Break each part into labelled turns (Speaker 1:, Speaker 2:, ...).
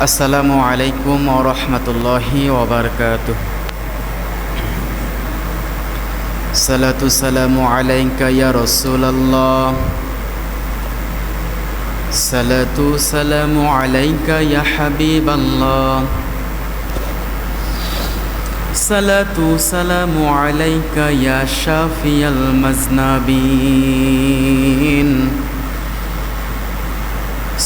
Speaker 1: আসসালামু আলাইকুম ওরহমতুল্লাহি ওবরকাত সালাতু সালামু আলাইকা ইয়া রাসূলুল্লাহ সালাতু সালামু আলাইকা ইয়া হাবিবাল্লাহ সালাতু সালামু আলাইকা ইয়া শাফিয়াল মাজনাবিন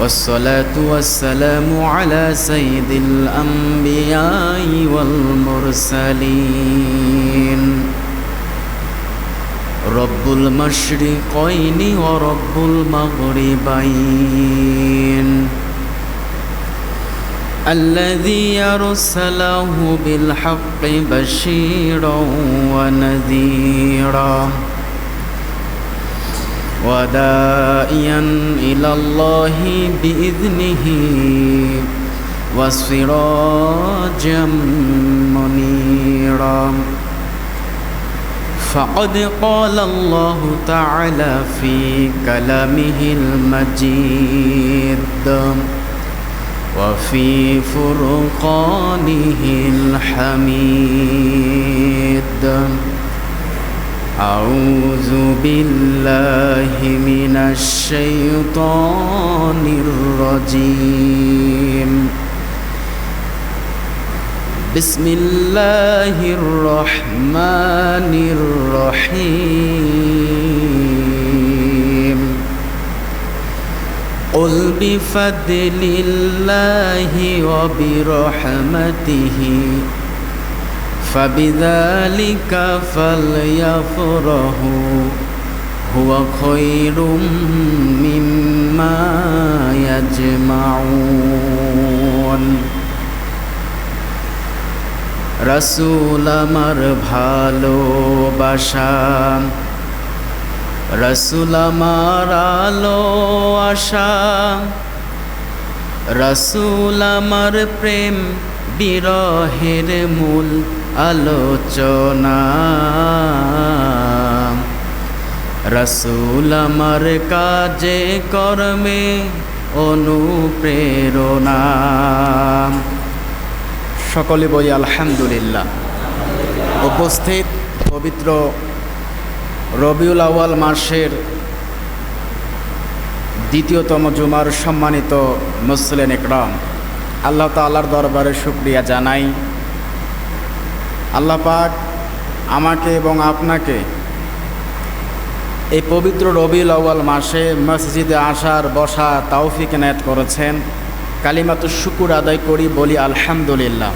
Speaker 1: والصلاة والسلام على سيد الأنبياء والمرسلين رب المشرقين ورب المغربين الذي أرسله بالحق بشيرا ونذيرا ودائيا إلى الله بإذنه وسراجا منيرا. فقد قال الله تعالى في كلامه المجيد وفي فرقانه الحميد. أعوذ بالله من الشيطان الرجيم. بسم الله الرحمن الرحيم. قل بفضل الله وبرحمته فبذلك فليفرحوا هو خير مما يجمعون রসুল আমার ভালোবাসা রসুল আমার আলো আশা রসুল আমার প্রেম, বিরহের মূল আলোচনা। রসুল আমার কাজে, কর্মে অনুপ্রেরণা। সকলে বলি আলহামদুলিল্লাহ। উপস্থিত পবিত্র রবিউল আওয়াল মাসের দ্বিতীয়তম জুমার সম্মানিত মুসলিম একরম, আল্লাহ তাল্লার দরবারে শুক্রিয়া জানাই। আল্লাহ পাক আমাকে এবং আপনাকে এই পবিত্র রবিউল আউ্য়াল মাসে মসজিদে আসার বসা তাওফিক এনায়ত করেছেন। কালিমাত শুকুর আদায় করি বলি আলহামদুলিল্লাহ।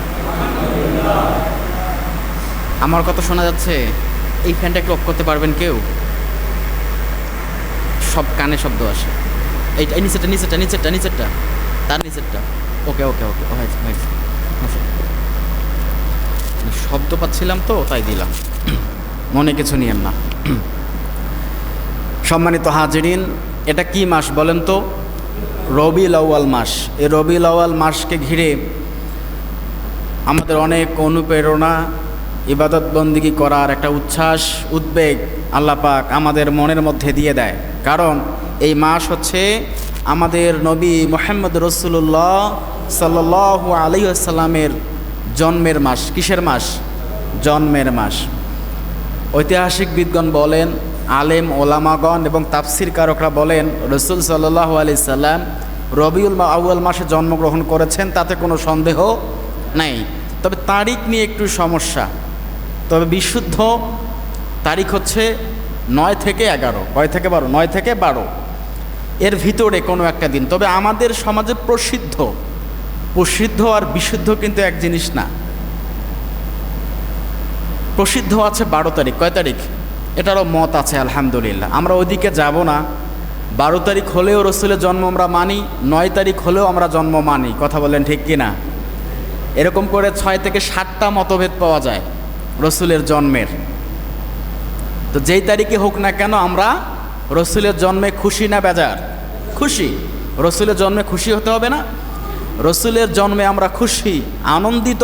Speaker 1: আমার কথা শোনা যাচ্ছে, এই ফ্যানটা একটু অফ করতে পারবেন কেউ? সব কানে শব্দ আসে। এই এই নিচেরটা নিচেরটা নিচেরটা নিচেরটা। তার নিচেরটা। ওকে ওকে ওকে। হয়েছে হয়েছে। শব্দ পাচ্ছিলাম তো, তাই দিলাম। মনে কিছু নিয়েন না। সম্মানিত হাজিরিন, এটা কি মাস বলেন তো? রবি আউয়াল মাস। এই রবি আউয়াল মাসকে ঘিরে আমাদের অনেক অনুপ্রেরণা, ইবাদত বন্দিগি করার একটা উচ্ছ্বাস, উদ্বেগ আল্লাহ পাক আমাদের মনের মধ্যে দিয়ে দেয়। কারণ এই মাস হচ্ছে আমাদের নবী মোহাম্মদ রসুল্লাহ সাল্লাহ আলাইসাল্লামের জন্মের মাস। কিসের মাস? জন্মের মাস। ঐতিহাসিক বিদগণ বলেন, আলেম, ওলামাগণ এবং তাফসির কারকরা বলেন, রসুল সাল্লাহ আলি সাল্লাম রবিউল আউয়াল মাসে জন্মগ্রহণ করেছেন, তাতে কোনো সন্দেহ নেই। তবে তারিখ নিয়ে একটু সমস্যা। তবে বিশুদ্ধ তারিখ হচ্ছে নয় থেকে এগারো। কয় থেকে বারো? নয় থেকে বারো। এর ভিতরে কোনো একটা দিন। তবে আমাদের সমাজে প্রসিদ্ধ প্রসিদ্ধ আর বিশুদ্ধ কিন্তু এক জিনিস না। প্রসিদ্ধ আছে বারো তারিখ। কয় তারিখ? এটারও মত আছে, আলহামদুলিল্লাহ। আমরা ওইদিকে যাব না। বারো তারিখ হলেও রসুলের জন্ম আমরা মানি, নয় তারিখ হলেও আমরা জন্ম মানি। কথা বলেন ঠিক কি না? এরকম করে ছয় থেকে সাতটা মতভেদ পাওয়া যায় রসুলের জন্মের। তো যেই তারিখে হোক না কেন আমরা রসুলের জন্মে খুশি না বেজার? খুশি। রসুলের জন্মে খুশি হতে হবে না। রসুলের জন্মে আমরা খুশি, আনন্দিত,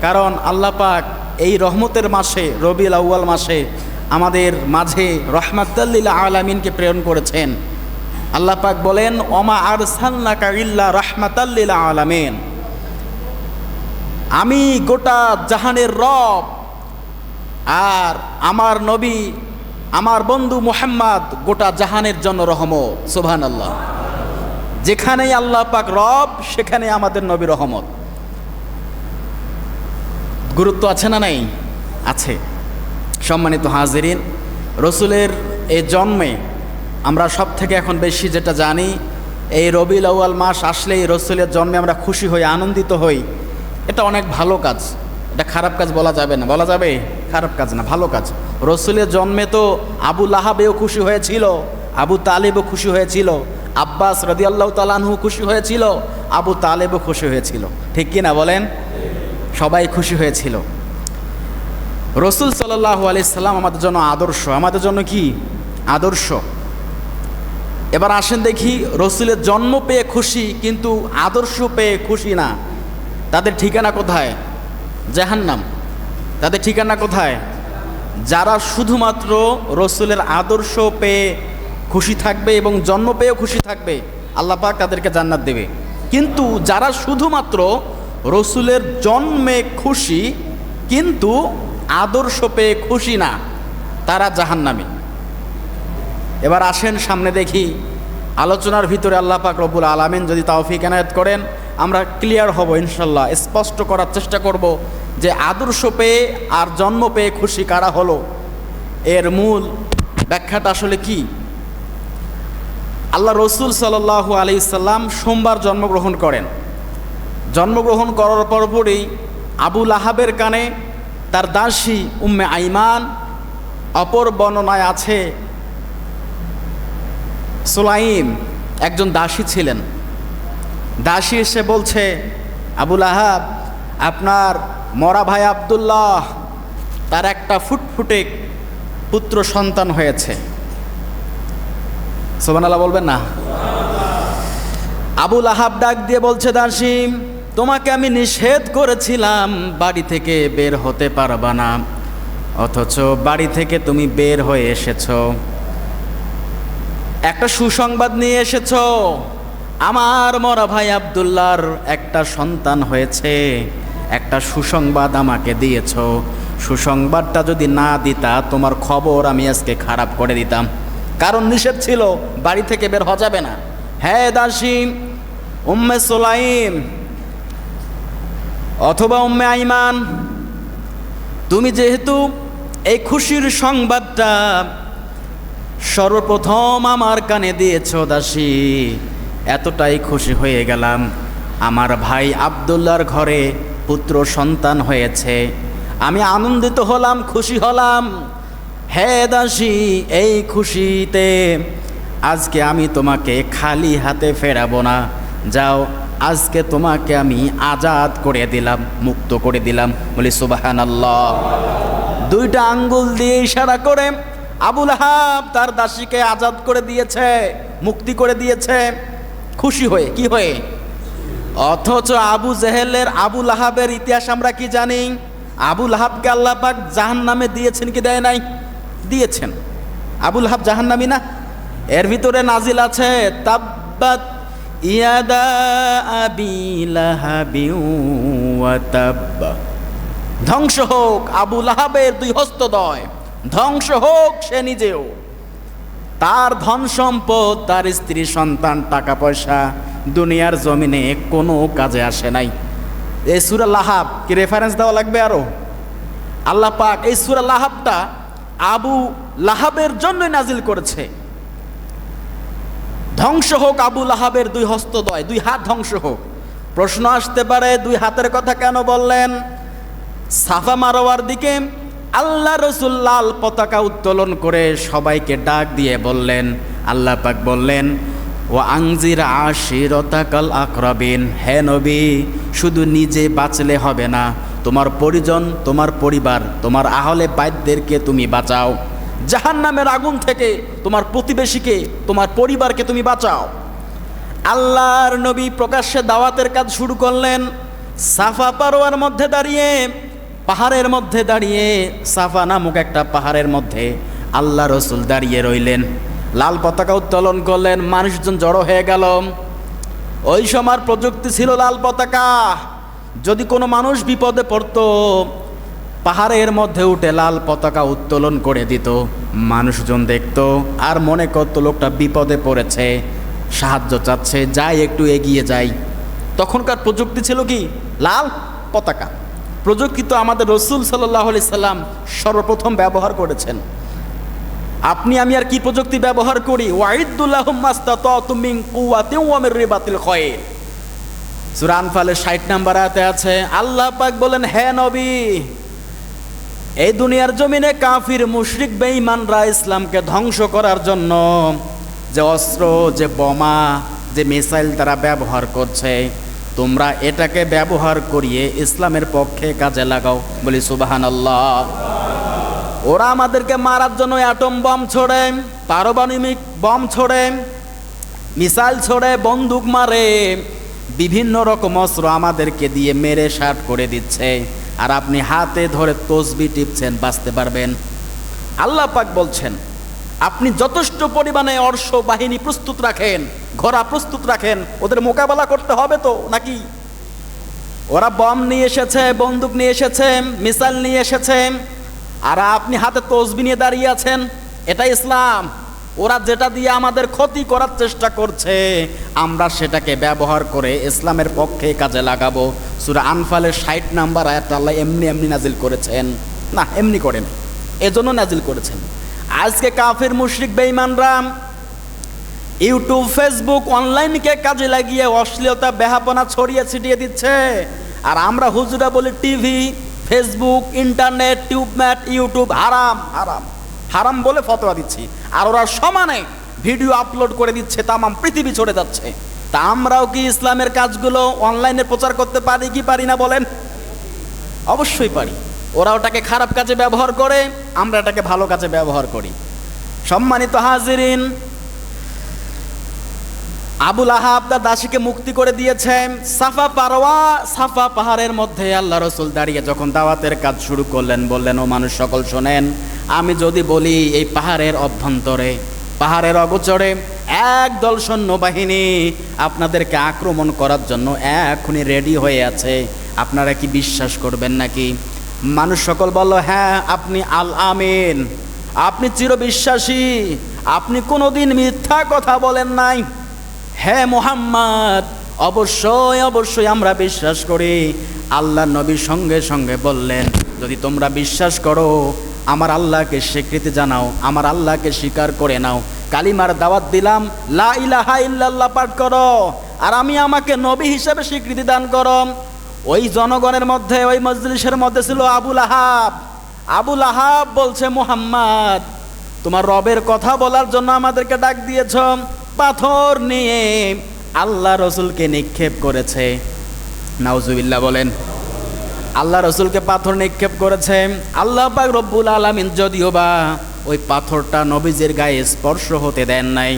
Speaker 1: কারণ আল্লাহ পাক এই রহমতের মাসে, রবিউল আউ্য়াল মাসে আমাদের মাঝে রহমাতাল্লিল আলামিনকে প্রেরণ করেছেন। আল্লাহ পাক বলেন, ওমা আর সাল্লাকা ইল্লা রহমাতাল্লিল আলামিন। আমি গোটা জাহানের রব, আর আমার নবী আমার বন্ধু মোহাম্মদ গোটা জাহানের জন্য রহমত সুবহান আল্লাহ যেখানেই আল্লাহ পাক রব সেখানে আমাদের নবী রহমত। গুরুত্ব আছে না নাই? আছে। সম্মানিত হাজিরিন, রসুলের এই জন্মে আমরা সব থেকে এখন বেশি যেটা জানি, এই রবিউল আউয়াল মাস আসলেই রসুলের জন্মে আমরা খুশি হই, আনন্দিত হই। এটা অনেক ভালো কাজ। এটা খারাপ কাজ বলা যাবে না। বলা যাবে খারাপ কাজ না, ভালো কাজ। রসুলের জন্মে তো আবু লাহাবেও খুশি হয়েছিল, আবু তালেবও খুশি হয়েছিল, আব্বাস রদিয়াল্লাহ তালানহু খুশি হয়েছিল, আবু তালেবও খুশি হয়েছিল। ঠিক কি না বলেন? সবাই খুশি হয়েছিল। রসুল সাল্লাহ আলি সাল্লাম আমাদের জন্য আদর্শ। আমাদের জন্য কি? আদর্শ। এবার আসেন দেখি, রসুলের জন্ম পেয়ে খুশি কিন্তু আদর্শ পেয়ে খুশি না। তাদের ঠিকানা কোথায়? জাহান্নাম। তাদের ঠিকানা কোথায়? যারা শুধুমাত্র রসুলের আদর্শ পেয়ে খুশি থাকবে এবং জন্ম পেয়েও খুশি থাকবে, আল্লাহ পাক তাদেরকে জান্নাত দেবে। কিন্তু যারা শুধুমাত্র রসুলের জন্মে খুশি কিন্তু আদর্শ পেয়ে খুশি না, তারা জাহান্নামী। এবার আসেন সামনে দেখি, আলোচনার ভিতরে আল্লাহ পাক রব্বুল আলামিন যদি তাওফিক এনায়ত করেন, আমরা ক্লিয়ার হব ইনশাল্লাহ স্পষ্ট করার চেষ্টা করব। যে আদর্শ পেয়ে আর জন্ম পেয়ে খুশি কারা হলো? এর মূল ব্যাখ্যাটা আসলে কি? আল্লাহ রসুল সাল্লাহ আলি সাল্লাম সোমবার জন্মগ্রহণ করেন। জন্মগ্রহণ করার পরপরই আবুল আহাবের কানে তার দাসী উম্মে আইমান অপর বর্ণনায় আছে, সুলাইম একজন দাসী ছিলেন। দাসী এসে বলছে আবুল আহাব আপনার মরা ভাই আবদুল্লাহ, তার একটা ফুটফুটে পুত্র সন্তান হয়েছে। সোমান আল্লাহ বলবেন না? আবুল আহাব ডাক দিয়ে বলছে দাসী তোমাকে আমি নিষেধ করেছিলাম, বাড়ি থেকে বের হতে পারবা না। অথচ বাড়ি থেকে তুমি বের হয়ে এসেছ। একটা সুসংবাদ নিয়ে এসেছ। আমার মরা ভাই আবদুল্লার একটা সন্তান হয়েছে। একটা সুসংবাদ আমাকে দিয়েছ। সুসংবাদটা যদি না দিতা, তোমার খবর আমি আজকে খারাপ করে দিতাম। কারণ নিষেধ ছিল, বাড়ি থেকে বের হওয়া যাবে না। হ্যাঁ দাসী উম্মে সোলাইম, অথবা উম্মে আইমান, তুমি যেহেতু এই খুশির সংবাদটা সর্বপ্রথম আমার কানে দিয়েছ, দাসী, এতটাই খুশি হয়ে গেলাম। আমার ভাই আবদুল্লার ঘরে পুত্র সন্তান হয়েছে। আমি আনন্দিত হলাম, খুশি হলাম। হে দাসী, এই খুশিতে আজকে আমি তোমাকে খালি হাতে ফেরাবো না। যাও, আজকে তোমাকে আমি আজাদ করে দিলাম, মুক্ত করে দিলাম। বলি সুবাহান দুইটা আঙ্গুল দিয়ে ইশারা করে আবুল আহাব তার দাসীকে আজাদ করে দিয়েছে, মুক্তি করে দিয়েছে। খুশি হয়ে, কি হয়ে? অথচ আবু জেহেলের আবু আহাবের ইতিহাস আমরা কি জানি? আবুল আহাবকে আল্লাহ পাক জাহান নামে দিয়েছেন কি দেয় নাই? দিয়েছেন। আবুল হাব জাহান্নামী না? এর ভিতরে নাজিল আছে, তাব্বাত আবি ধ্বংস হোক আবু লাহাবের দুই হস্তদয় ধ্বংস হোক সে নিজেও। তার ধন সম্পদ, তার স্ত্রী সন্তান, টাকা পয়সা দুনিয়ার জমিনে কোনো কাজে আসে নাই। এই সুরা লাহাব, কি রেফারেন্স দেওয়া লাগবে আরও? আল্লাহ পাক এই সুরা লাহাবটা আবু লাহাবের জন্যই নাজিল করেছে। ধ্বংস হোক আবু লাহাবের দুই হস্তদয়, দুই হাত ধ্বংস হোক। প্রশ্ন আসতে পারে, দুই হাতের কথা কেন বললেন? সাফা মারোয়ার দিকে আল্লাহ রসুল লাল পতাকা উত্তোলন করে সবাইকে ডাক দিয়ে বললেন, আল্লাহ পাক বললেন ও আংজির আশিরতাকাল আকরবিন। হে নবী, শুধু নিজে বাঁচলে হবে না, তোমার পরিজন, তোমার পরিবার, তোমার আহলে বাইদদেরকে তুমি বাঁচাও। জাহান নামের আগুন থেকে তোমার প্রতিবেশীকে, তোমার পরিবারকে তুমি বাঁচাও। আল্লাহর নবী প্রকাশ্যে দাওয়াতের কাজ শুরু করলেন। সাফা পারোয়ার মধ্যে দাঁড়িয়ে, পাহাড়ের মধ্যে দাঁড়িয়ে, সাফা নামক একটা পাহাড়ের মধ্যে আল্লাহ রসুল দাঁড়িয়ে রইলেন। লাল পতাকা উত্তোলন করলেন, মানুষজন জড়ো হয়ে গেল। ওই সময় প্রযুক্তি ছিল লাল পতাকা। যদি কোনো মানুষ বিপদে পড়তো, পাহাড়ের মধ্যে উঠে লাল পতাকা উত্তোলন করে দিত। মানুষজন দেখতো আর মনে করতো, লোকটা বিপদে পড়েছে, সাহায্য চাচ্ছে, যাই একটু এগিয়ে যাই। তখনকার প্রযুক্তি ছিল কি? লাল পতাকা। প্রযুক্তি তো আমাদের রসুল সাল্লাহ সাল্লাম সর্বপ্রথম ব্যবহার করেছেন। আপনি আমি আর কি প্রযুক্তি ব্যবহার করি? ওয়াইদুল্লাহ রেবাতিল খয়ে সুরান ফালের ষাট নাম্বার আয়াতে আছে, আল্লাহ পাক বলেন হ্যাঁ নবী, এই দুনিয়ার জমিনে কাফির, মুশরিক, বেঈমানরা ইসলামকে ধ্বংস করার জন্য যে অস্ত্র, যে বোমা, যে মিসাইল তারা ব্যবহার করছে, তোমরা এটাকে ব্যবহার করিয়ে ইসলামের পক্ষে কাজে লাগাও। বলি সুবাহান আল্লাহ ওরা আমাদেরকে মারার জন্য অ্যাটম বম ছোড়ে, পারমাণবিক বম ছোড়ে মিসাইল ছোড়ে, বন্দুক মারে। বিভিন্ন রকম অস্ত্র আমাদেরকে দিয়ে মেরে শার্ট করে দিচ্ছে। আর আপনি হাতে ধরে তসবি টিপছেন, বাঁচতে পারবেন। আল্লাহ পাক বলছেন, আপনি যথেষ্ট পরিমাণে অর্শ বাহিনী প্রস্তুত রাখেন, ঘোড়া প্রস্তুত রাখেন, ওদের মোকাবেলা করতে হবে তো, নাকি? ওরা বম নিয়ে এসেছে, বন্দুক নিয়ে এসেছে মিসাইল নিয়ে এসেছে আর আপনি হাতে তসবি নিয়ে দাঁড়িয়ে আছেন, এটা ইসলাম। ওরা যেটা দিয়ে আমাদের ক্ষতি করার চেষ্টা করছে, আমরা সেটাকে ব্যবহার করে ইসলামের পক্ষে কাজে লাগাবো। সুরা আনফালের ষাট নাম্বার আয়াত আল্লাহ এমনি এমনি নাজিল করেছেন। না, এমনি করেন এজন্য নাজিল করেছেন। আজকে কাফির মুশরিক বেঈমানরা ইউটিউব, ফেসবুক অনলাইনকে কাজে লাগিয়ে অশ্লীলতা, বেহাপনা ছড়িয়ে ছিটিয়ে দিচ্ছে। আর আমরা হুজুরা বলি, টিভি ফেসবুক ইন্টারনেট টিউবম্যাট ইউটিউব হারাম হারাম হারাম বলে ফতোয়া দিচ্ছি। আর ওরা সমানে ভিডিও আপলোড করে দিচ্ছে তামাম পৃথিবী ছড়ে যাচ্ছে। তা আমরাও কি ইসলামের কাজগুলো অনলাইনে প্রচার করতে পারি কি পারি না বলেন? অবশ্যই পারি। ওরা ওটাকে খারাপ কাজে ব্যবহার করে আমরা এটাকে ভালো কাজে ব্যবহার করি। সম্মানিত হাজিরিন আবুল আহাব তার দাসীকে মুক্তি করে দিয়েছেন। সাফা পারোয়া সাফা পাহাড়ের মধ্যে আল্লাহ রসুল দাঁড়িয়ে যখন দাওয়াতের কাজ শুরু করলেন, বললেন, ও মানুষ, সকল শোনেন, আমি যদি বলি এই পাহাড়ের অভ্যন্তরে, পাহাড়ের অগোচরে এক দল সৈন্যবাহিনী আপনাদেরকে আক্রমণ করার জন্য এখনই রেডি হয়ে আছে, আপনারা কি বিশ্বাস করবেন নাকি? মানুষ সকল বলল হ্যাঁ আপনি আল আমিন, আপনি চিরবিশ্বাসী, আপনি কোনোদিন মিথ্যা কথা বলেন নাই। হ্যাঁ মোহাম্মদ, অবশ্যই অবশ্যই আমরা বিশ্বাস করি। আল্লাহ নবী সঙ্গে সঙ্গে বললেন, যদি তোমরা বিশ্বাস করো, আমার আল্লাহকে স্বীকৃতি জানাও, আমার আল্লাহকে স্বীকার করে নাও। কালিমার দাওয়াত দিলাম, লা ইলাহা ইল্লাল্লাহ পাঠ করো, আর আমি আমাকে নবী হিসেবে স্বীকৃতি দান করো। ওই জনগণের মধ্যে, ওই মজলিসের মধ্যে ছিল আবুল আহাব আবুল আহাব বলছে, মোহাম্মদ, তোমার রবের কথা বলার জন্য আমাদেরকে ডাক দিয়েছ। পাথর নিয়ে আল্লাহ রসুলকে নিক্ষেপ করেছে। নাউজুবিল্লাহ বলেন, আল্লাহ রসুলকে পাথর নিক্ষেপ করেছে। আল্লাহ পাক রব্বুল আলমিন যদিও বা ওই পাথরটা নবীজের গায়ে স্পর্শ হতে দেন নাই,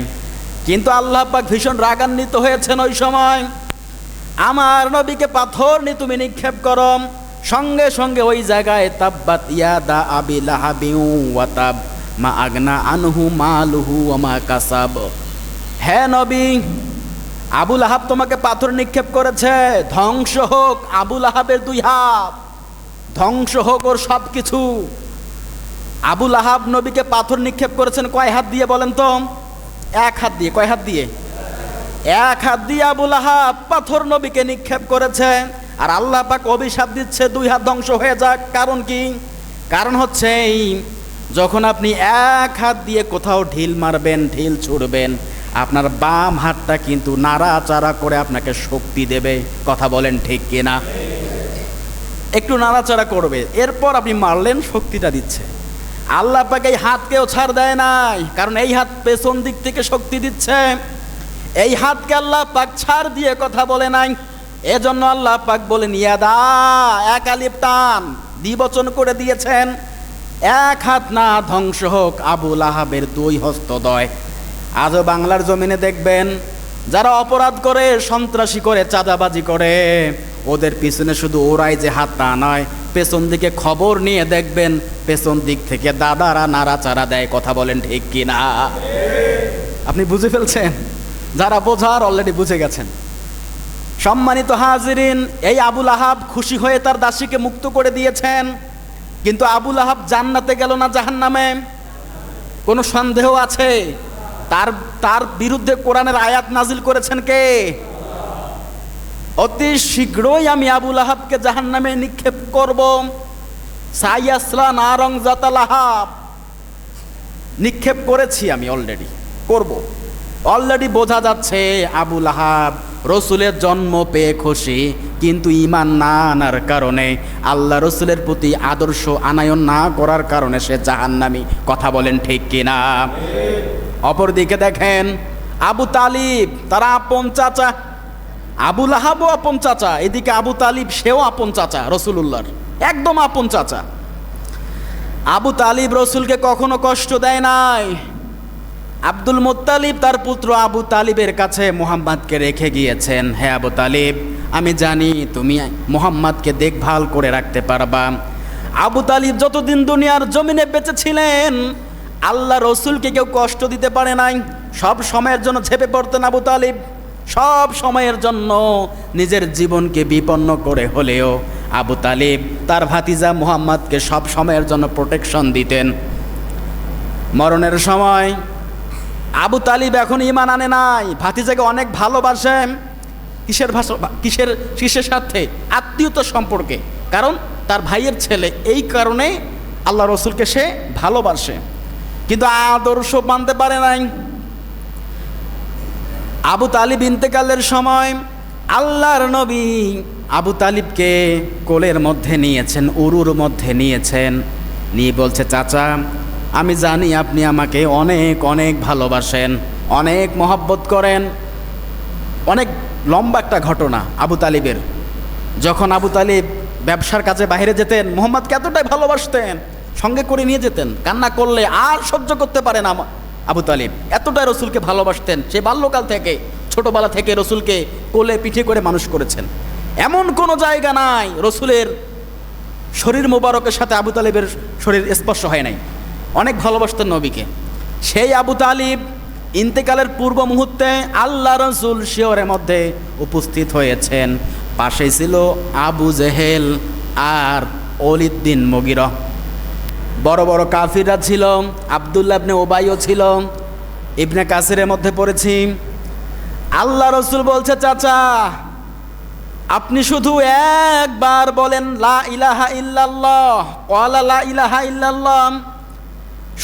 Speaker 1: কিন্তু আল্লাহ পাক ভীষণ রাগান্বিত হয়েছেন ওই সময়। আমার নবীকে পাথর নিয়ে তুমি নিক্ষেপ করো। সঙ্গে সঙ্গে ওই জায়গায় তাব্বাত ইয়াদা আবি লাহাবিউ ওয়াতাব মা আগনা আনহু মালুহু আমা কাসাব। হ্যাঁ নবী, আবুল আহাব তোমাকে পাথর নিক্ষেপ করেছে। ধ্বংস হোক আবুল আহাবের দুই হাত, ধ্বংস হোক ওর সব কিছু আবুল আহাব নবীকে পাথর নিক্ষেপ করেছেন কয় হাত দিয়ে বলেন তো? এক হাত দিয়ে, কয় হাত দিয়ে? এক হাত দিয়ে আবুল আহাব পাথর নবীকে নিক্ষেপ করেছে। আর আল্লাহ পাক অভিশাপ দিচ্ছে, দুই হাত ধ্বংস হয়ে যাক। কারণ কি? কারণ হচ্ছে এই, যখন আপনি এক হাত দিয়ে কোথাও ঢিল মারবেন, ঢিল ছুড়বেন আপনার বাম হাতটা কিন্তু নাড়াচাড়া করে আপনাকে শক্তি দেবে। কথা বলেন ঠিক কিনা? একটু নাড়াচাড়া করবে। এরপর আপনি মারলেন, শক্তিটা দিচ্ছে। আল্লাহ পাকে এই হাতকেও ছাড় দেয় নাই, কারণ এই হাত পেছন দিক থেকে শক্তি দিচ্ছে। এই হাতকে আল্লাহ পাক ছাড় দিয়ে কথা বলে নাই। এজন্য আল্লাহ পাক বলেন ইয়াদা এক আলিপ টান, দ্বিবচন করে দিয়েছেন। এক হাত না, ধ্বংস হোক আবুল আহাবের দুই হস্তদয় আজও বাংলার জমিনে দেখবেন, যারা অপরাধ করে, সন্ত্রাসী করে, চাঁদাবাজি করে, ওদের পিছনে শুধু ওরাই যে হাত তা নয়, পেছন দিকে খবর নিয়ে দেখবেন, পেছন দিক থেকে দাদারা নাড়াচাড়া দেয়, কথা বলেন ঠিক কি না আপনি বুঝে ফেলছেন? যারা বোঝার অলরেডি বুঝে গেছেন। সম্মানিত হাজিরিন, এই আবুল আহাব খুশি হয়ে তার দাসীকে মুক্ত করে দিয়েছেন, কিন্তু আবুল আহাব জান্নাতে গেল না জাহান্নামে? কোনো সন্দেহ আছে? তার তার বিরুদ্ধে কোরআনের আয়াত নাজিল করেছেন কে? অতি শীঘ্রই আমি আবুল আহাবকে জাহান্নামে নিক্ষেপ করব। সাইয়াসলা নারং জাতাল আহাব নিক্ষেপ করেছি আমি অলরেডি করব। অলরেডি বোঝা যাচ্ছে আবুল আহাব রসুলের জন্ম পেয়ে খুশি, কিন্তু ইমান না আনার কারণে, আল্লাহ রসুলের প্রতি আদর্শ আনায়ন না করার কারণে সে জাহান্নামি। কথা বলেন ঠিক কিনা? অপরদিকে দেখেন আবু তালিব, তারা আপন চাচা। আবুল আহাবও আপন চাচা, এদিকে আবু তালিব, সেও আপন চাচা, রসুলুল্লাহর। একদম আপন চাচা। আবু তালিব রসুলকে কখনো কষ্ট দেয় নাই। আব্দুল মুত্তালিব তার পুত্র আবু তালিবের কাছে মোহাম্মদকে রেখে গিয়েছেন। হ্যাঁ আবু তালিব, আমি জানি তুমি মোহাম্মদকে দেখভাল করে রাখতে পারবা। আবু তালিব যতদিন দুনিয়ার জমিনে বেঁচে ছিলেন আল্লাহ রসুলকে কেউ কষ্ট দিতে পারে নাই। সব সময়ের জন্য ঝেপে পড়তেন আবু তালিব সব সময়ের জন্য নিজের জীবনকে বিপন্ন করে হলেও আবু তালিব তার ভাতিজা মুহাম্মদকে সব সময়ের জন্য প্রোটেকশন দিতেন। মরণের সময় আবু তালিব এখন ইমান আনে নাই। ভাতিজাকে অনেক ভালোবাসেন কিসের ভাষা কিসের কিসের সাথে? আত্মীয়তা সম্পর্কে। কারণ তার ভাইয়ের ছেলে। এই কারণে আল্লাহ রসুলকে সে ভালোবাসে। কিন্তু আদর্শ মানতে পারে নাই। আবু তালিব ইন্তেকালের সময় আল্লাহর নবী আবু তালিবকে কোলের মধ্যে নিয়েছেন, উরুর মধ্যে নিয়েছেন। নিয়ে বলছে, চাচা, আমি জানি আপনি আমাকে অনেক অনেক ভালোবাসেন, অনেক মহব্বত করেন। অনেক লম্বা একটা ঘটনা আবু তালিবের। যখন আবু তালিব ব্যবসার কাজে বাইরে যেতেন, মোহাম্মদকে এতটাই ভালোবাসতেন সঙ্গে করে নিয়ে যেতেন। কান্না করলে আর সহ্য করতে পারে না আবু তালিব। এতটাই রসুলকে ভালোবাসতেন, সে বাল্যকাল থেকে, ছোটবেলা থেকে রসুলকে কোলে পিঠে করে মানুষ করেছেন। এমন কোনো জায়গা নাই, রসুলের শরীর মোবারকের সাথে আবু তালিবের শরীর স্পর্শ হয় নাই। অনেক ভালোবাসতেন নবীকে। সেই আবু তালিব ইন্তেকালের পূর্ব মুহূর্তে আল্লাহ রসুল শিওরের মধ্যে উপস্থিত হয়েছেন। পাশে ছিল আবু জেহেল আর অলিদ্দিন মগির। বড় বড় কাফিররা ছিল, আবদুল্লাহ ইবনে ওবাইও ছিল, ইবনে কাসিরের মধ্যে পড়েছি। আল্লাহ রসুল বলছে, চাচা, আপনি শুধু একবার বলেন, লা ইলাহা ইল্লাল্লাহ কলা লা ইলাহা ইল্লাল্লাহ,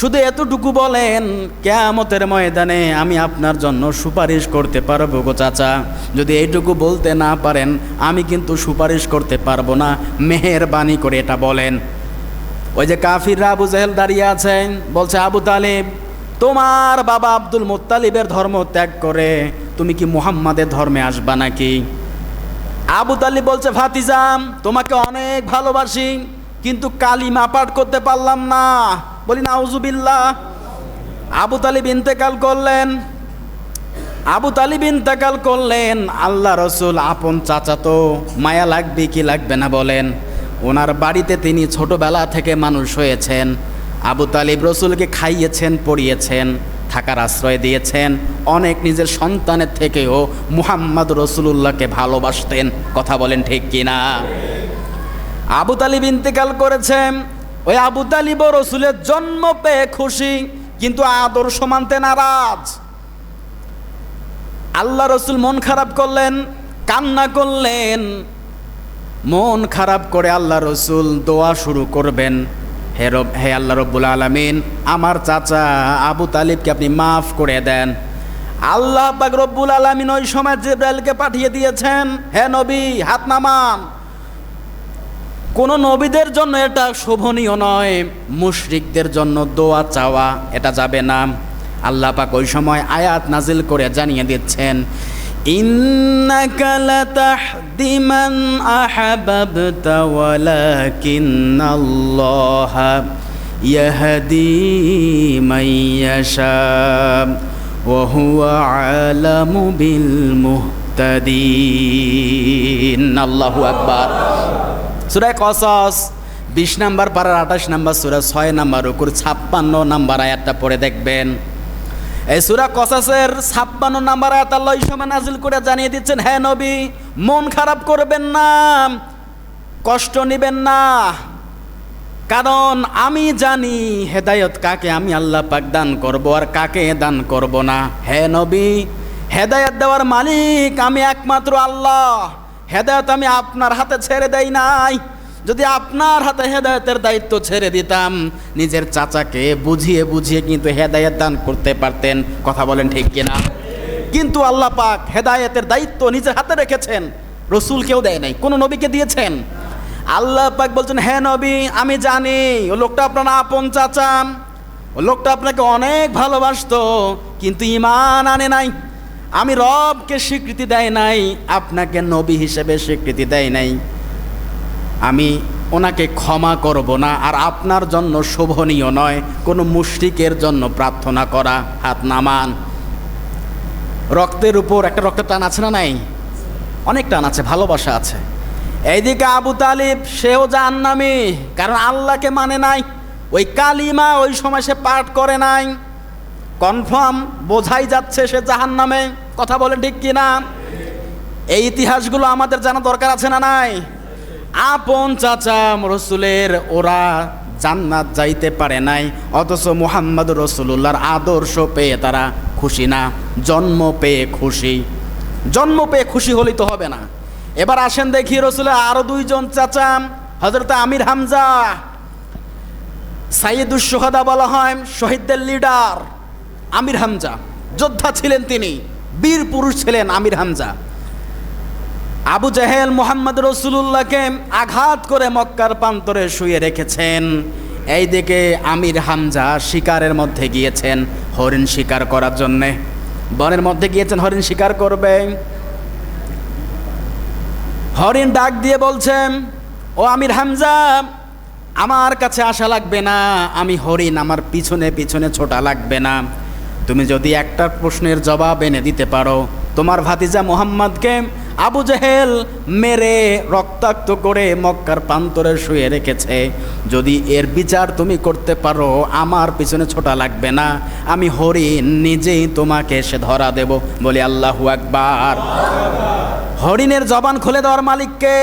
Speaker 1: শুধু এতটুকু বলেন, কেয়ামতের ময়দানে আমি আপনার জন্য সুপারিশ করতে পারব গো চাচা। যদি এইটুকু বলতে না পারেন, আমি কিন্তু সুপারিশ করতে পারব না। মেহেরবানি করে এটা বলেন। ওই যে কাফিররা আবু জাহেল দাঁড়িয়ে আছেন, বলছে, আবু তালিব, তোমার বাবা আব্দুল মুত্তালিবের ধর্ম ত্যাগ করে তুমি কি মুহাম্মাদের ধর্মে আসবা নাকি? আবু তালিব বলছে ভাতিজাম তোমাকে অনেক ভালোবাসি, কিন্তু কালিমা পাঠ করতে পারলাম না। বলি না আউজুবিল্লাহ আবু তালিব ইন্তেকাল করলেন। আবু তালিব ইন্তেকাল করলেন, আল্লাহ রসুল আপন চাচা তো মায়া লাগবে কি লাগবে না? বলেন। ওনার বাড়িতে তিনি ছোটবেলা থেকে মানুষ হয়েছেন। আবু তালিব রসুলকে খাইয়েছেন, পড়িয়েছেন, থাকার আশ্রয় দিয়েছেন। অনেক নিজের সন্তানের থেকেও মুহাম্মদ রসুলুল্লাহকে ভালোবাসতেন। কথা বলেন ঠিক কিনা? আবু তালিব ইন্তেকাল করেছেন। ওই আবু তালিব রসুলের জন্ম পেয়ে খুশি, কিন্তু আদর্শ মানতে নারাজ। আল্লাহ রসুল মন খারাপ করলেন, কান্না করলেন। মন খারাপ করে আল্লাহ রসুল দোয়া শুরু করবেন। হে রব, হে আল্লাহ রব্বুল আলমিন, আমার চাচা আবু তালিবকে আপনি মাফ করে দেন। আল্লাহ পাক রব্বুল আলমিন ওই সময় জিব্রাইলকে পাঠিয়ে দিয়েছেন, হে নবী, হাত নামান। কোনো নবীদের জন্য এটা শোভনীয় নয়, মুশরিকদের জন্য দোয়া চাওয়া, এটা যাবে না। আল্লাহ পাক ওই সময় আয়াত নাজিল করে জানিয়ে দিচ্ছেন إنك لتهدي من أحببت ولكن الله يهدي من يشاء وهو عالم بالمهتدين الله أكبر سورة قصص বিশ নাম্বার পাড়ার আঠাশ নাম্বার সুরা ছয় নাম্বার উপর ছাপ্পান্ন নাম্বার আয়াতটা পড়ে দেখবেন এই সুরা কসাসের ছাপ্পান্ন নাম্বার আয়াত আল্লাহ এই সময় নাজিল করে জানিয়ে দিচ্ছেন হ্যাঁ নবী, মন খারাপ করবেন না, কষ্ট নেবেন না। কারণ আমি জানি হেদায়ত কাকে আমি আল্লাহ পাক দান করব আর কাকে দান করব না। হে নবী, হেদায়ত দেওয়ার মালিক আমি একমাত্র আল্লাহ। হেদায়ত আমি আপনার হাতে ছেড়ে দেই নাই। যদি আপনার হাতে হেদায়তের দায়িত্ব ছেড়ে দিতাম, নিজের চাচাকে বুঝিয়ে বুঝিয়ে কিন্তু হেদায়ত দান করতে পারতেন। কথা বলেন ঠিক কিনা? কিন্তু আল্লাহ পাক হেদায়েতের দায়িত্ব নিজের হাতে রেখেছেন রসুল কেউ দেয় নাই, কোনো নবীকে দিয়েছেন। আল্লাহ পাক বলছেন হ্যাঁ নবী, আমি জানি, ও লোকটা আপনার আপন চাচাম ও লোকটা আপনাকে অনেক ভালোবাসতো, কিন্তু ইমান আনে নাই। আমি রবকে স্বীকৃতি দেয় নাই, আপনাকে নবী হিসেবে স্বীকৃতি দেয় নাই। আমি ওনাকে ক্ষমা করব না, আর আপনার জন্য শোভনীয় নয়, কোনো মুশরিকের জন্য প্রার্থনা করা। হাত নামান। রক্তের উপর একটা রক্তের টান আছে না নাই? অনেক টান আছে, ভালোবাসা আছে। এইদিকে আবু তালিব, সেও জাহান্নামি, কারণ আল্লাহকে মানে নাই। ওই কালিমা ওই সময় সে পাঠ করে নাই। কনফার্ম, বোঝাই যাচ্ছে সে জাহান্নামে। কথা বলে ঠিক কিনা? এই ইতিহাসগুলো আমাদের জানা দরকার আছে না নাই? আপন চাচা রসুলের, ওরা জান্নাত যাইতে পারে নাই। অথচ মুহাম্মদ রসুল্লাহর আদর্শ পেয়ে তারা খুশি না, জন্ম পেয়ে খুশি। জন্ম পেয়ে খুশি হলেই তো হবে না। এবার আসেন দেখি রসুলের আরও দুইজন চাচা হজরত আমির হামজা। সাইয়দুস সোহাদা বলা হয়, শহীদদের লিডার আমির হামজা। যোদ্ধা ছিলেন তিনি, বীর পুরুষ ছিলেন আমির হামজা। আবু জাহেল মোহাম্মদ রসুল্লাহকে আঘাত করে মক্কার প্রান্তরে শুয়ে রেখেছেন। এই দিকে আমির হামজা শিকারের মধ্যে গিয়েছেন হরিণ শিকার করার জন্যে। বনের মধ্যে গিয়েছেন, হরিণ শিকার করবে। হরিণ ডাক দিয়ে বলছেন ও আমির হামজা, আমার কাছে আসা লাগবে না। আমি হরিণ আমার পিছনে পিছনে ছোটা লাগবে না। তুমি যদি একটা প্রশ্নের জবাব এনে দিতে পারো, তোমার ভাতিজা মোহাম্মদকে আবু জেহেল মেরে রক্তাক্ত করে মক্কার প্রান্তরে শুয়ে রেখেছে। যদি এর বিচার তুমি করতে পারো, আমার পিছনে ছোটা লাগবে না। আমি হরিণ, নিজেই তোমাকে এসে ধরা দেব বলি আল্লাহু আকবার। হরিণের জবান খুলে দেওয়ার মালিককে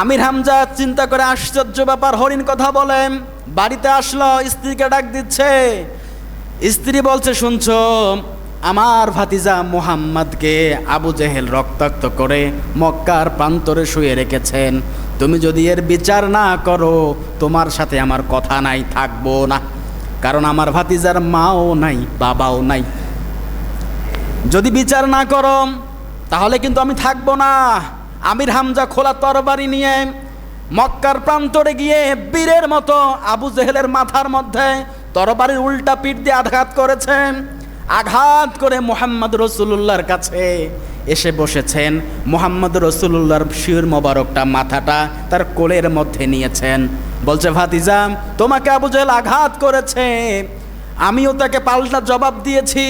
Speaker 1: আমির হামজা চিন্তা করে আশ্চর্য ব্যাপার, হরিণ কথা বলেন, বাড়িতে আসলো, স্ত্রীকে ডাক দিচ্ছে স্ত্রী বলছে, শুনছ, আমার ভাতিজা মোহাম্মদকে আবু জেহেল রক্তাক্ত করে মক্কার প্রান্তরে শুয়ে রেখেছেন। তুমি যদি এর বিচার না করো, তোমার সাথে আমার কথা নাই, থাকব না। কারণ আমার ভাতিজার মাও নাই, বাবাও নাই। যদি বিচার না করো, তাহলে কিন্তু আমি থাকব না। আমির হামজা খোলা তরবারি নিয়ে মক্কার প্রান্তরে গিয়ে বীরের মতো আবু জেহেলের মাথার মধ্যে তরবারির উল্টা পিঠ দিয়ে আঘাত করেছেন। আঘাত করে মোহাম্মদ রসুল্লাহর কাছে এসে বসেছেন। মোহাম্মদ রসুল্লাহর শির মোবারকটা মাথাটা তার কোলের মধ্যে নিয়েছেন। বলছে, ভাতিজা, তোমাকে আবু জেহেল আঘাত করেছে। আমিও তাকে পাল্টা জবাব দিয়েছি।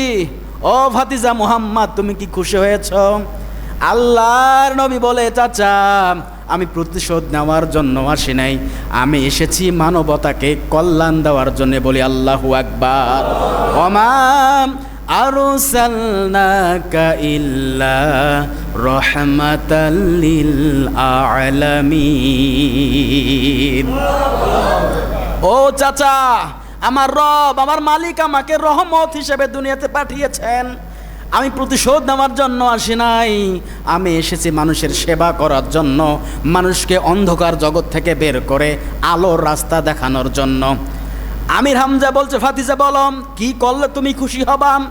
Speaker 1: ও ভাতিজা মোহাম্মদ, তুমি কি খুশি হয়েছ? আল্লাহর নবী বলে, চাচা আমি প্রতিশোধ নেওয়ার জন্য আসি নাই। আমি এসেছি মানবতাকে কল্যাণ দেওয়ার জন্য বলি আল্লাহু আকবার। ওমাম আরসালনাকা ইল্লা ও চাচা, আমার রব, আমার মালিক আমাকে রহমত হিসেবে দুনিয়াতে পাঠিয়েছেন। আমি প্রতিশোধ নেওয়ার জন্য আসি নাই। আমি এসেছি মানুষের সেবা করার জন্য, মানুষকে অন্ধকার জগৎ থেকে বের করে আলোর রাস্তা দেখানোর জন্য। আমির হামজা বলছে ফাতিজা বলম কি করলে তুমি খুশি হবাম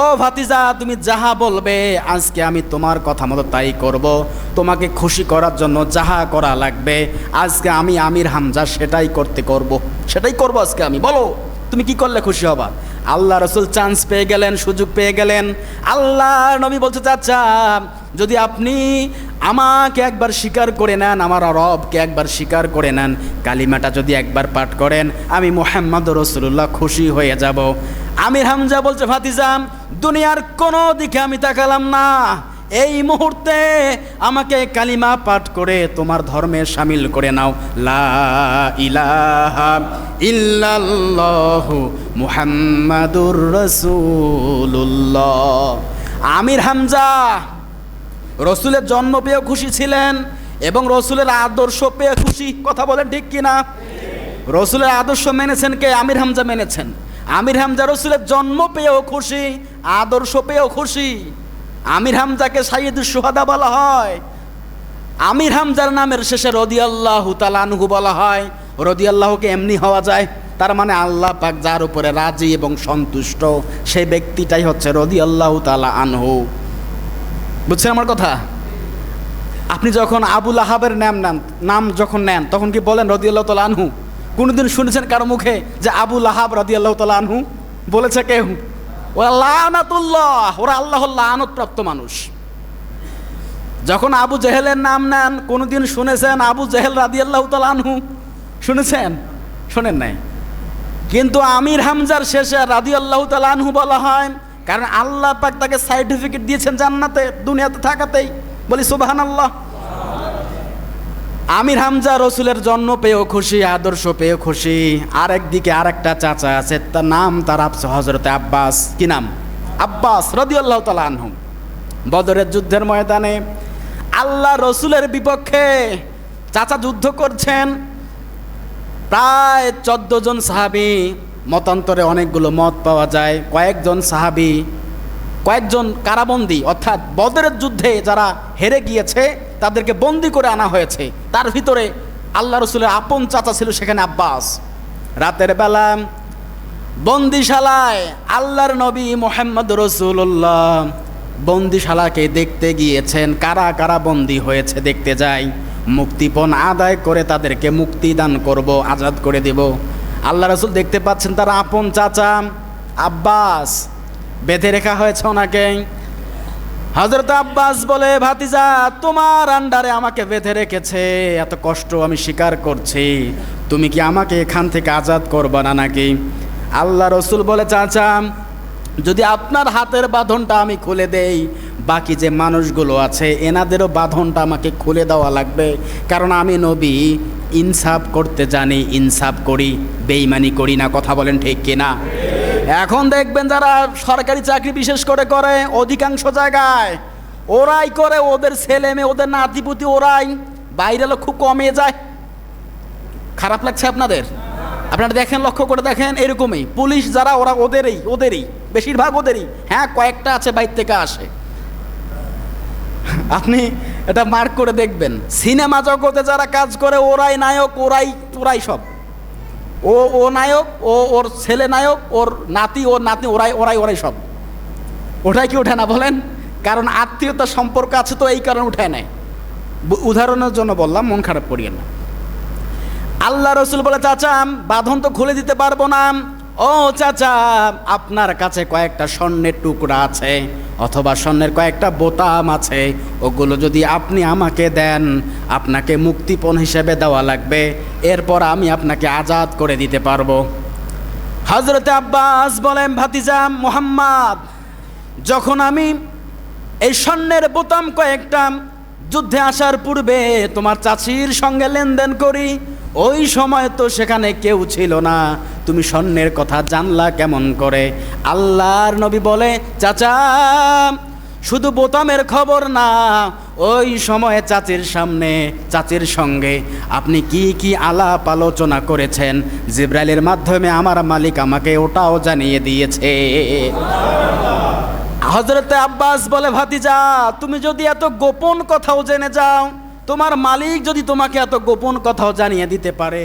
Speaker 1: ও ভাতিজা, তুমি যাহা বলবে, আজকে আমি তোমার কথা মতো তাই করব। তোমাকে খুশি করার জন্য যাহা করা লাগবে, আজকে আমি আমির হামজা সেটাই করতে করব। সেটাই করব আজকে আমি, বলো, তুমি কি করলে খুশি হবা? আল্লাহ রসুল চান্স পেয়ে গেলেন, সুযোগ পেয়ে গেলেন। আল্লাহ নবী বলছে, চাচা, যদি আপনি আমাকে একবার স্বীকার করে নেন, আমার রবকে একবার স্বীকার করে নেন, কালিমাটা যদি একবার পাঠ করেন, আমি মোহাম্মদ রসুল্লাহ খুশি হয়ে যাব। আমির হামজা বলছে ফাতিজাম দুনিয়ার কোনো দিকে আমি তাকালাম না। এই মুহূর্তে আমাকে কালিমা পাঠ করে তোমার ধর্মে সামিল করে নাও। লা ইলাহা আমির হামজা, রসুলের জন্ম পেয়েও খুশি ছিলেন এবং রসুলের আদর্শ পেয়ে খুশি, কথা বলেন ঠিক কিনা? রসুলের আদর্শ মেনেছেন কে? আমির হামজা মেনেছেন। আমির হামজা রসুলের জন্ম পেয়েও খুশি, আদর্শ পেয়েও খুশি। আমির হামজাকে সাইয়দুল সুহাদা বলা হয়। আমির হামজার নামের শেষে রদি রদিয়াল্লাহু তালানহু বলা হয়। রদি রদিয়াল্লাহকে এমনি হওয়া যায়। তার মানে আল্লাহ পাক যার উপরে রাজি এবং সন্তুষ্ট সেই ব্যক্তিটাই হচ্ছে রদি রদিয়াল্লাহু তালা আনহু। বুঝছেন আমার কথা? আপনি যখন আবুল আহাবের নাম নেন, নাম যখন নেন, তখন কি বলেন রদিয়াল্লাহ তালা আনহু? কোনোদিন শুনেছেন কারও মুখে যে আবুল আহাব রদিয়াল্লাহ তালা আনহু? বলেছে কেউ? ওরা লানাতুল্লাহ, ওরা আল্লাহর লানতপ্রাপ্ত মানুষ। যখন আবু জেহেলের নাম নেন, কোনোদিন শুনেছেন আবু জেহেল রাদিয়াল্লাহ তালা আনহু? শুনেছেন? শোনেন নাই। কিন্তু আমির হামজার শেষে রাদিয়াল্লাহ তালা আনহু বলা হয়, কারণ আল্লাহ পাক তাকে সার্টিফিকেট দিয়েছেন জান্নাতে, দুনিয়াতে থাকাতেই। বলি সুবাহান আল্লাহ আমির হামজা রসুলের জন্ম পেয়েও খুশি, আদর্শ পেয়েও খুশি। আর একদিকে আর একটা চাচা আছে, তার নাম তার আফস হজরতে আব্বাস। কি নাম? আব্বাস রদিয়াল্লাহ তালা আনহু। বদরের যুদ্ধের ময়দানে আল্লাহ রসুলের বিপক্ষে চাচা যুদ্ধ করছেন। প্রায় চোদ্দ জন সাহাবি, মতান্তরে অনেকগুলো মত পাওয়া যায়। কয়েকজন সাহাবি কয়েকজন কারাবন্দি, অর্থাৎ বদরের যুদ্ধে যারা হেরে গিয়েছে, তাদেরকে বন্দি করে আনা হয়েছে। তার ভিতরে আল্লাহ রসুলের আপন চাচা ছিল সেখানে আব্বাস। রাতের বেলা বন্দিশালায় আল্লাহর নবী মোহাম্মদ রসুল্লাহ বন্দিশালাকে দেখতে গিয়েছেন। কারা কারা বন্দি হয়েছে দেখতে যাই। মুক্তিপণ আদায় করে তাদেরকে মুক্তি দান করব, আজাদ করে দেব। আল্লাহ রসুল দেখতে পাচ্ছেন তার আপন চাচা আব্বাস। বেঁধে রেখা হয়েছে ওনাকে। হজরত আব্বাস বলে, ভাতিজা, তোমার আন্ডারে আমাকে বেঁধে রেখেছে। এত কষ্ট আমি স্বীকার করছি। তুমি কি আমাকে এখান থেকে আজাদ করবা না নাকি? আল্লাহ রসুল বলে, চাচা, যদি আপনার হাতের বাঁধনটা আমি খুলে দেই, বাকি যে মানুষগুলো আছে, এনাদেরও বাঁধনটা আমাকে খুলে দেওয়া লাগবে। কারণ আমি নবী, ইনসাফ করতে জানি, ইনসাফ করি বেইমানি করি না। কথা বলেন ঠিক কিনা? এখন দেখবেন যারা সরকারি চাকরি বিশেষ করে করে অধিকাংশ জায়গায়, ওরাই করে ওদের ছেলে মেয়ে, ওদের নাতিপুতি, ওরাই। বাইরে খুব কমে যায়। খারাপ লাগছে আপনাদের? আপনারা দেখেন, লক্ষ্য করে দেখেন, এরকমই। পুলিশ যারা, ওরা ওদেরই ওদেরই, বেশিরভাগ ওদেরই। হ্যাঁ কয়েকটা আছে বাইর থেকে আসে। আপনি এটা মার্ক করে দেখবেন। সিনেমা জগতে যারা কাজ করে, ওরাই নায়ক, ওরাই ওরাই সব। ও ও নায়ক, ও, ওর ছেলে নায়ক, ওর নাতি ওর নাতি ওরাই ওরাই ওরাই সব। ওটাই কি ওঠে না বলেন? কারণ আত্মীয়তা সম্পর্ক আছে তো এই কারণে উঠে নেয় উদাহরণের জন্য বললাম, মন খারাপ করিয়ে না। আল্লাহ রসুল বলে, চাচা, বাঁধন তো খুলে দিতে পারব না। ও চাচা, আপনার কাছে কয়েকটা স্বর্ণের টুকরা আছে অথবা স্বর্ণের কয়েকটা বোতাম আছে, ওগুলো যদি আপনি আমাকে দেন, আপনাকে মুক্তিপণ হিসেবে দেওয়া লাগবে, এরপর আমি আপনাকে আজাদ করে দিতে পারব। হজরতে আব্বাস বলেন, ভাতিজা মোহাম্মদ, যখন আমি এই স্বর্ণের বোতাম কয়েকটা যুদ্ধে আসার পূর্বে তোমার চাচির সঙ্গে লেনদেন করি ওই সময় তো সেখানে কেউ ছিল না। তুমি স্বর্ণের কথা জানলা কেমন করে? আল্লাহর নবী বলে, চাচা, শুধু বোতামের খবর না, ওই সময়ে চাচির সামনে, চাচির সঙ্গে আপনি কি কি আলাপ আলোচনা করেছেন? জিব্রাইলের মাধ্যমে আমার মালিক আমাকে ওটাও জানিয়ে দিয়েছে। হজরতে আব্বাস বলে, ভাতিজা, তুমি যদি এত গোপন কথাও জেনে যাও তোমার মালিক যদি তোমাকে এত গোপন কথাও জানিয়ে দিতে পারে